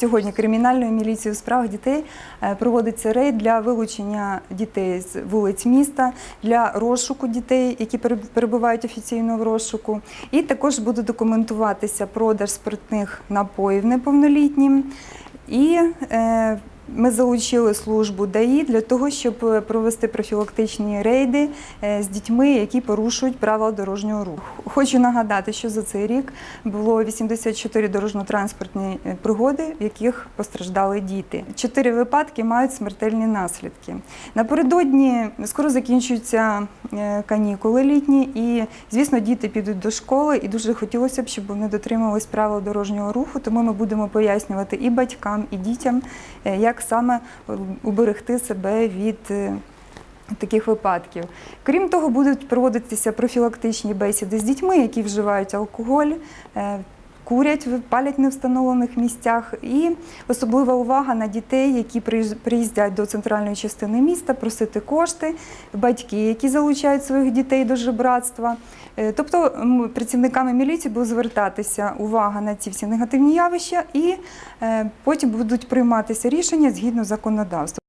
Сьогодні кримінальною міліцією у справах дітей е, проводиться рейд для вилучення дітей з вулиць міста, для розшуку дітей, які перебувають офіційно в розшуку. І також буде документуватися продаж спиртних напоїв неповнолітнім. І е, ми залучили службу ДАІ для того, щоб е, провести профілактичні рейди е, з дітьми, які порушують правила дорожнього руху. Хочу нагадати, що за цей рік було 84 дорожньо-транспортні е, пригоди, в яких постраждали діти. Чотири випадки мають смертельні наслідки. Напередодні скоро закінчуються канікули літні, і звісно, діти підуть до школи, і дуже хотілося б, щоб вони дотримувались правил дорожнього руху. Тому ми будемо пояснювати і батькам, і дітям, е, як саме е, уберегти себе від. е, Таких випадків. Крім того, будуть проводитися профілактичні бесіди з дітьми, які вживають алкоголь, е, курять, палять в невстановлених місцях. І особлива увага на дітей, які приїздять до центральної частини міста, просити кошти, батьки, які залучають своїх дітей до жебратства. Е, Тобто працівниками міліції буде звертатися увага на ці всі негативні явища, і е, потім будуть прийматися рішення згідно законодавства.